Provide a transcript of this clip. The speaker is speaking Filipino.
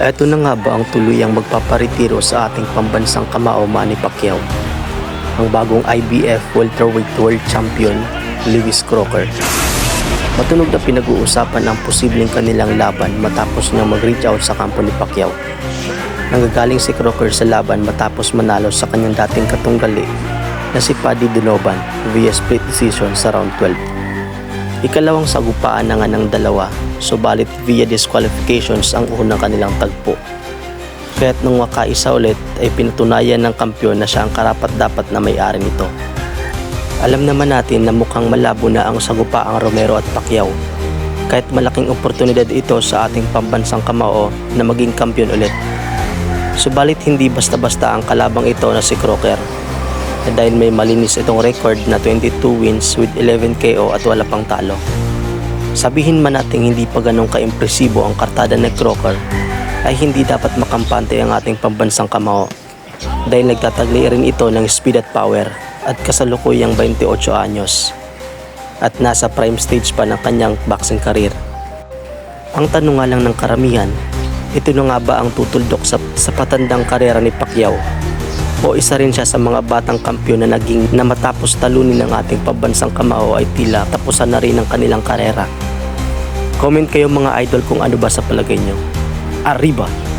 Eto na nga ba ang tuluyang magpaparetiro sa ating pambansang kamao Manny Pacquiao? Ang bagong IBF Welterweight World Champion, Lewis Crocker. Matunog na pinag-uusapan ang posibleng kanilang laban matapos niyang mag-reach out sa kampo ni Pacquiao. Nanggagaling si Crocker sa laban matapos manalo sa kanyang dating katunggali na si Paddy Donovan via split decision sa round 12. Ikalawang sagupaan na nga ng dalawa, subalit via disqualifications ang unang kanilang tagpo. Kaya't nung makaisa ulit ay pinatunayan ng kampyon na siya ang karapat dapat na may-ari nito. Alam naman natin na mukhang malabo na ang sagupaang Romero at Pacquiao. Kahit malaking oportunidad ito sa ating pambansang kamao na maging kampyon ulit. Subalit hindi basta-basta ang kalabang ito na si Crocker na dahil may malinis itong record na 22 wins with 11 KO at wala pang talo. Sabihin man natin hindi pa ganong kaimpresibo ang kartada ni Crocker ay hindi dapat makampante ang ating pambansang kamao dahil nagtatagli rin ito ng speed at power at kasalukuyang 28 anyos at nasa prime stage pa ng kanyang boxing career. Ang tanong nga lang ng karamihan, ito na nga ba ang tutuldok sa, sa patandang karera ni Pacquiao o isa rin siya sa mga batang kampyon na naging na matapos talunin ng ating pambansang kamao ay tila tapusan na rin ang kanilang karera. Comment kayo mga idol kung ano ba sa palagay nyo. Arriba!